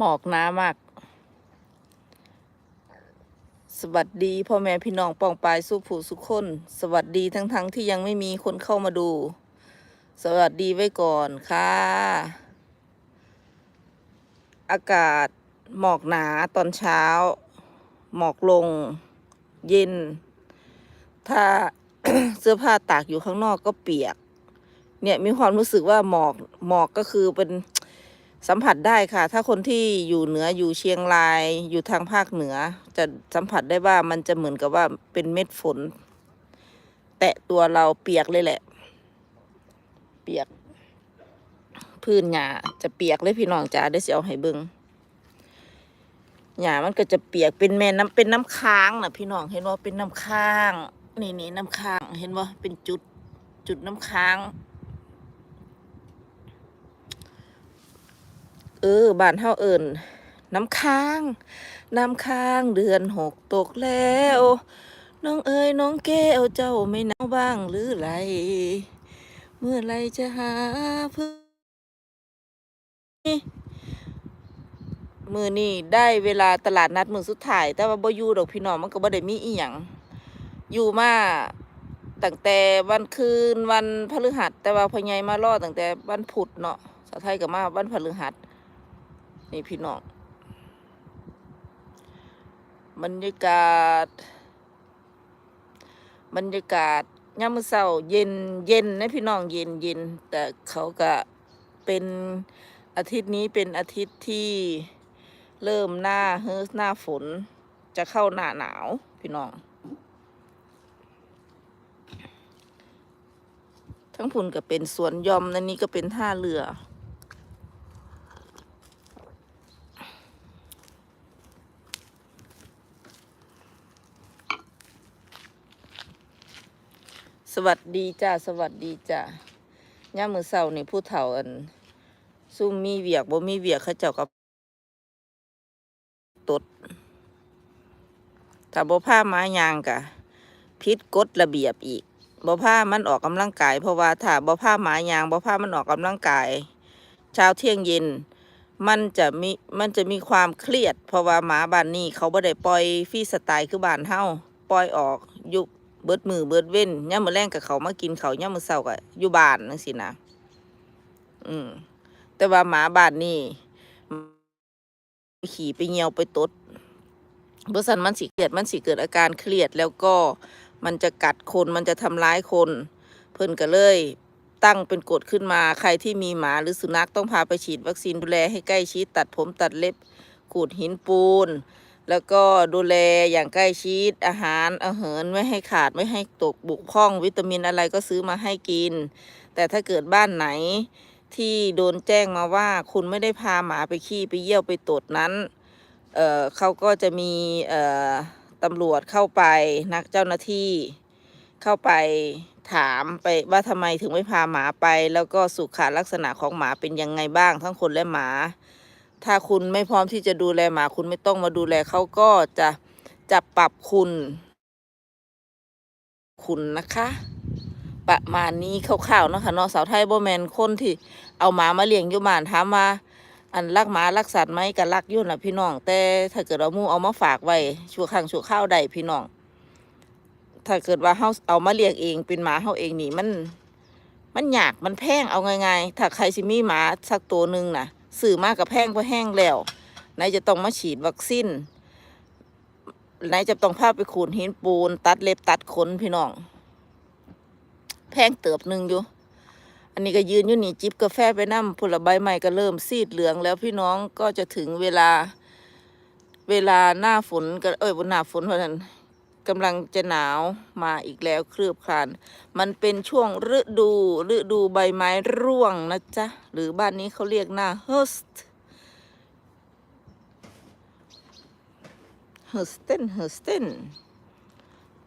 หมอกหนามาก สวัสดีพ่อแม่พี่น้องปองปลายสุผู้สุขคน สวัสดีทั้งๆทที่ยังไม่มีคนเข้ามาดู สวัสดีไว้ก่อนค่ะ อากาศหมอกหนาตอนเช้า หมอกลง เย็น ถ้าเสื้อผ้าตากอยู่ข้างนอกก็เปียก เนี่ยมีความรู้สึกว่าหมอกหมอกก็คือเป็น สัมผัสได้ค่ะ ถ้าคนที่อยู่เหนืออยู่เชียงราย อยู่ทางภาคเหนือ จะสัมผัสได้ว่ามันจะเหมือนกับว่าเป็นเม็ดฝน แตะตัวเราเปียกเลยแหละ เปียก พื้นหญ้าจะเปียกเลยพี่น้องจ๋าได้เสียวให้เบิงหญ้ามันก็จะเปียกเป็นแม่น้ำเป็นน้ำค้างนะพี่น้องเห็นว่าเป็นน้ำค้าง นี่นี่น้ำค้าง เห็นว่าเป็นจุดจุดน้ำค้าง ออบ้านเฮาเอิญน้ำค้าง น้ำค้างเดือนหกตกแล้ว น้องเอ๋ยน้องแก้วเจ้าไม่หนาวบ้างหรือไร เมื่อไรจะหาเพื่อนมือนี่ได้เวลาตลาดนัดมือสุดท้าย แต่ว่าบ่อยู่ดอกพี่น้องมันก็บ่ได้มีอีหยังอยู่มาตั้งแต่วันคืนวันพฤหัส แต่ว่าพ่อใหญ่มารอตั้งแต่วันพุธเนาะสาวไทยก็มาวันพฤหัส นี่พี่น้องบรรยากาศ บรรยากาศยามมื้อเช้าเย็นเย็นนะพี่น้องเย็นเย็นแต่เขาก็เป็นอาทิตย์นี้เป็นอาทิตย์ที่เริ่มหน้าเฮ้อหน้าฝนจะเข้าหน้าหนาวพี่น้อง ทั้งพุ่นก็เป็นสวนยอมนั่นนี่ก็เป็นท่าเรือ วัสดีจ้าสวัสดีจ้าย่ามือเศร้านี่ผู้เฒ่าอัน ซุ่มมีเวียกบ่มีเวียกเขาเจ้ากับตดถ้าบ่ผ้าไม้ยางกะพิษกฎระเบียบอีกบ่ผ้ามันออกกำลังกาย เพราะว่าถ้าบ่ผ้าไม้ยางบ่ผ้ามันออกกำลังกายเช้าเที่ยงเย็น มันจะมีมันจะมีความเครียด เพราะว่าหมาบ้านนี้เขาบ่ได้ปล่อยฟรีสไตล์คือบ้านเฮาปล่อยออกยู่ เบิดมือเบิดเว้นย่ามมื้อแรงกับเขามากินเขาย่ามมื้อเช้าก็อยู่บ้านจังซี่นะอืม แต่ว่าหมาบ้านนี่ขี่ไปเหียวไปตดเพราะสันมันสิเกิดมันสิเกิดอาการเครียดแล้วก็มันจะกัดคนมันจะทำร้ายคน เพิ่นก็เลยตั้งเป็นกฎขึ้นมาใครที่มีหมาหรือสุนัขต้องพาไปฉีดวัคซีนดูแลให้ใกล้ชิดตัดผมตัดเล็บขูดหินปูน แล้วก็ดูแลอย่างใกล้ชิดอาหารอาหารไม่ให้ขาดไม่ให้ตกบุกพร่อง วิตามินอะไรก็ซื้อมาให้กิน แต่ถ้าเกิดบ้านไหนที่โดนแจ้งมาว่าคุณไม่ได้พาหมาไปขี้ไปเยี่ยวไปตดนั้นเเขาก็จะมีตำรวจเข้าไปนักเจ้าหน้าที่เข้าไปถามไปว่าทำไมถึงไม่พาหมาไป แล้วก็สุขลักษณะของหมาเป็นยังไงบ้างทั้งคนและหมา ถ้าคุณไม่พร้อมที่จะดูแลหมาคุณไม่ต้องมาดูแลเขาก็จะจะปรับคุณ คุณนะคะ ประมาณนี้คร่าวๆนะค่ะเนาะสาวไทยโบแมนคนที่เอาหมามาเลี้ยงอยู่บ้านถามว่าอันรักหมารักสัตว์ไหมก็รักยู่นะพี่น้อง แต่ถ้าเกิดเอามูเอามาฝากไว้ชั่วครั้งชั่วข้าวใดพี่น้อง ถ้าเกิดว่าเฮาเอามาเลี้ยงเองเป็นหมาเฮาเองนี่มัน มันยากมันแพงเอาง่ายๆถ้าใครสิมีหมาสักตัวหนึ่งน่ะ ซื้อมากกับแพงเพราะแห้งแล้วไหนจะต้องมาฉีดวัคซีนไหนจะต้องพาไปขูดหินปูน ตัดเล็บตัดขนพี่น้องแพงเติบหนึ่งอยู่ อันนี้ก็ยืนอยู่นี่จิบกาแฟไปนั่ผลใบใหม่ก็เริ่มซีดเหลืองแล้วพี่น้องก็จะถึงเวลา เวลาหน้าฝนก็เอ้ยบนหน้าฝนเพราะนั้น กำลังจะหนาวมาอีกแล้วคลืบคลาน มันเป็นช่วงฤดูฤดูใบไม้ร่วงนะจ๊ะ หรือบ้านนี้เขาเรียกหน้าเฮสต์เฮสเทนเฮสเทน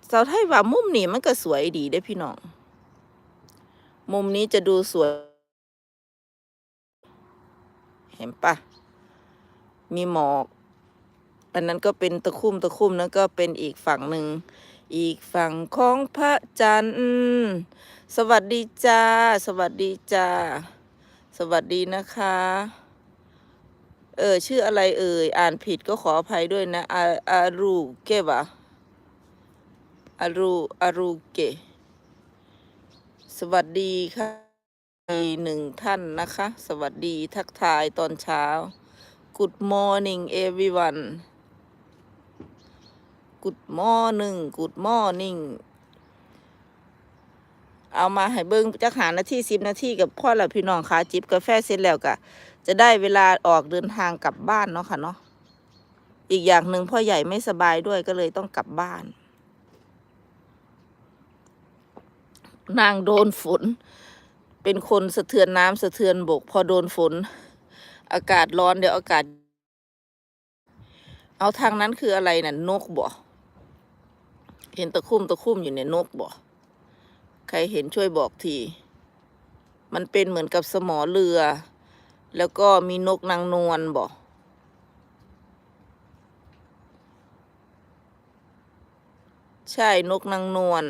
สาวไทยว่ามุมนี้มันก็สวยดีได้พี่น้อง มุมนี้จะดูสวย เห็นปะมีหมอก อันนั้นก็เป็นตะคุ่มตะคุ่มนั้นก็เป็นอีกฝั่งหนึ่ง อีกฝั่งของพระจันทร์สวัสดีจ้า สวัสดีจ้า สวัสดีนะคะ เออชื่ออะไรเอ่ย อ่านผิดก็ขออภัยด้วยนะ อาอารูเกะวะอารูอารูเกะสวัสดีค่ะหนึ่งท่านนะคะ สวัสดีทักทายตอนเช้า Good morning everyone Good morning Good morning เอามาให้เบิ้งจักหานาทีสิบนาทีกับพ่อและพี่น้องค่ะจิบกาแฟเสร็จแล้วก็จะได้เวลาออกเดินทางกลับบ้านเนาะค่ะเนาะอีกอย่างหนึ่งพ่อใหญ่ไม่สบายด้วยก็เลยต้องกลับบ้าน นางโดนฝน เป็นคนสะเทือนน้ำสะเทือนบก พอโดนฝน อากาศร้อนเดี๋ยวอากาศ เอาทางนั้นคืออะไรน่ะนกบ่ เห็นตะคุ่มตะคุ่มอยู่ในนกบ่ ใครเห็นช่วยบอกที มันเป็นเหมือนกับสมอเรือ แล้วก็มีนกนางนวลบ่ใช่นกนางนวล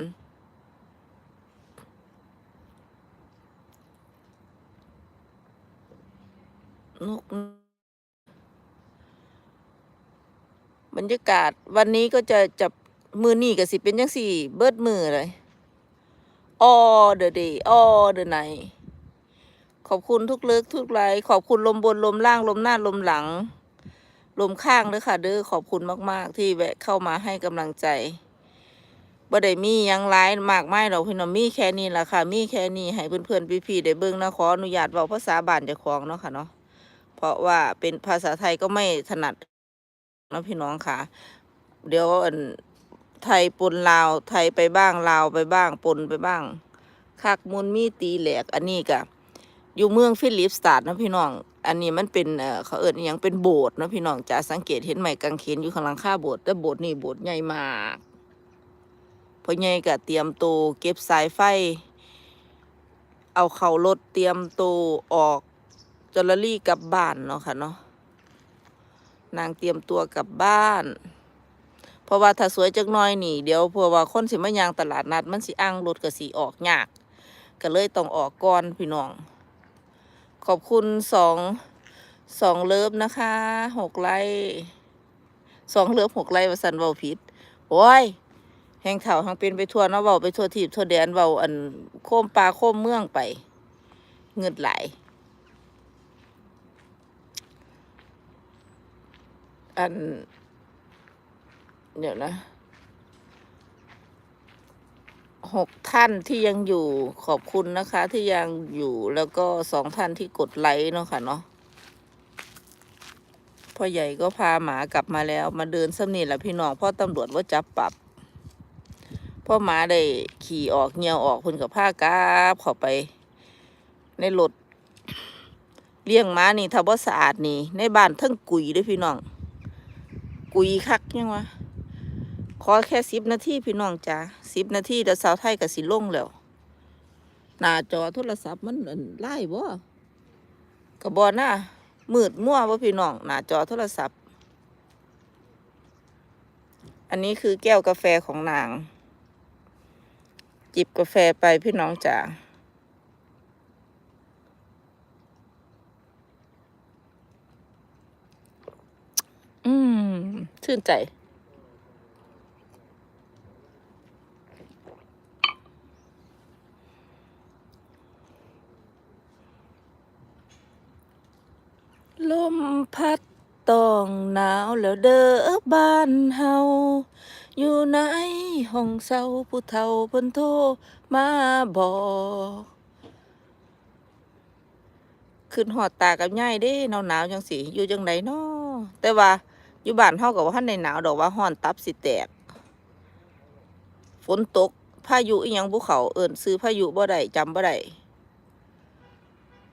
นกบรรยากาศวันนี้ก็จะจับ มือนี่ก็สิเป็นยังสี่ เบิดมือเลย all the day all the night ขอบคุณทุกเลิกทุกไลค์ขอบคุณลมบนลมล่างลมหน้าลมหลัง ลมข้างเด้อค่ะ เด้อขอบคุณมาก ๆ ที่แวะเข้ามาให้กำลังใจบ่ได้มียังร้ายมากไมายดอกพี่น้องมีแค่นี้ล่ะค่ะ มีแค่นี้ให้เพื่อนๆพี่ๆได้เบิ่งนะขออนุญาตเว้าภาษาบ้านเจ้าของเนาะค่ะเนาะเพราะว่าเป็นภาษาไทยก็ไม่ถนัดนะพี่น้องค่ะ เดี๋ยวอัน ไทยปนลาว ไทยไปบ้างลาวไปบ้างปนไปบ้างคักมุนมีตีแหลก อันนี้กะอยู่เมืองฟิลิปสตัดนะพี่น้อง อันนี้มันเป็นเอ่อเขาเอิ้นอหยังเป็นโบสถ์นะพี่น้องจะสังเกตเห็นไหมกางเขนอยู่ข้างหลังคาโบสถ์แต่โบสถ์นี่โบสถ์ใหญ่มากพอใหญ่ก็เตรียมตัวเก็บสายไฟ เอาเข้ารถเตรียมตัวออกจลลี่กลับบ้านเนาะค่ะเนาะนางเตรียมตัวกลับบ้าน เพราะว่าถ้าสวยจักน้อยนี่เดี๋ยวเพราะว่าคนสิมายางตลาดนัดมันสิอ้างรถก็สิออกยาก ก็เลยต้องออกก่อนพี่น้อง ขอบคุณสองสองเลิฟนะคะหกไลค์สองเลิฟหกไลค์ว่สันเว้าผิดโอ้ยแห่งเถ่าหังเป็นไปทั่วเนาะเว้าไปทั่วทีบทั่วแดนเว้าอันโค้มปลาโค้มเมืองไปเงิดไหลอัน เดี๋ยวนะหกท่านที่ยังอยู่ขอบคุณนะคะ ที่ยังอยู่แล้วก็สองท่านที่กดไลค์เนาะค่ะเนาะพ่อใหญ่ก็พาหมากลับมาแล้ว มาเดินสำนีแหละพี่น้องพ่อตำรวจว่าจับปรับพ่อหมาได้ขี่ออกเงียวออกคนกับผ้ากาบเข้าไป ในรถเลี้ยงม้านี่ถ้าบ่สะอาดนี่ ในบ้านทั้งกุยด้วยพี่น้องกุยคักยังวะ อแค่สิบนาทีพี่น้องจ้าสิบนาทีเดี๋ยวสาวไทยกับสิลงแล้วหน้าจอโทรศัพท์มันอันไล่บ่กระบอหน้ามืดมั่วบ่พี่น้องหน้าจอโทรศัพท์ อันนี้คือแก้วกาแฟของนาง จิบกาแฟไปพี่น้องจ๋าอืม ชื่นใจ ลมพัดต้องหนาวแล้วเด้อ บ้านเฮาอยู่ในห้องเศร้าผู้เฒ่าเพิ่นโทรมาบอกขึ้นหอดตากับยายเด้หนาวหนาวๆจังสิอยู่จังไดน้อแต่ว่าอยู่บ้านเฮาก็บ่ทันได้หนาวดอกว่าฮ้อนตับสิแตก ฝนตกพายุอีหยังภูเขาเอิ้นซื้อพายุบ่ได้จำบ่ได้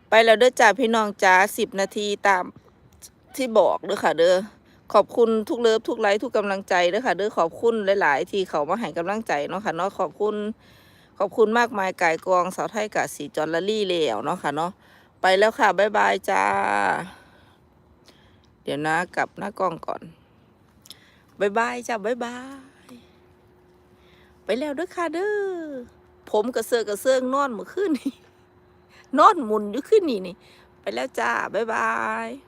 ไปแล้วเด้อจ้าพี่น้องจ้าสิบนาทีตามที่บอกเด้อค่ะเด้อ ขอบคุณทุกเลิฟทุกไลค์ทุกกำลังใจเด้อค่ะเด้อขอบคุณหลาย ๆ ที่เขามาให้กำลังใจเนาะค่ะเนาะขอบคุณ ขอบคุณมากมายกายกองสาวไทยกะสีจอลลารี่แล้วเนาะค่ะเนาะไปแล้วค่ะบ๊ายบายจ้า เดี๋ยวนะกลับหน้ากล้องก่อนบ๊ายบายจ้าบ๊ายบาย ไปแล้วเด้อค่ะเด้อผมกระเซาะกระเซิงนอนเมื่อคืนนี้นอนหมุนอยู่ขึ้นนี่นี่ ไปแล้วจ้าบ๊ายบาย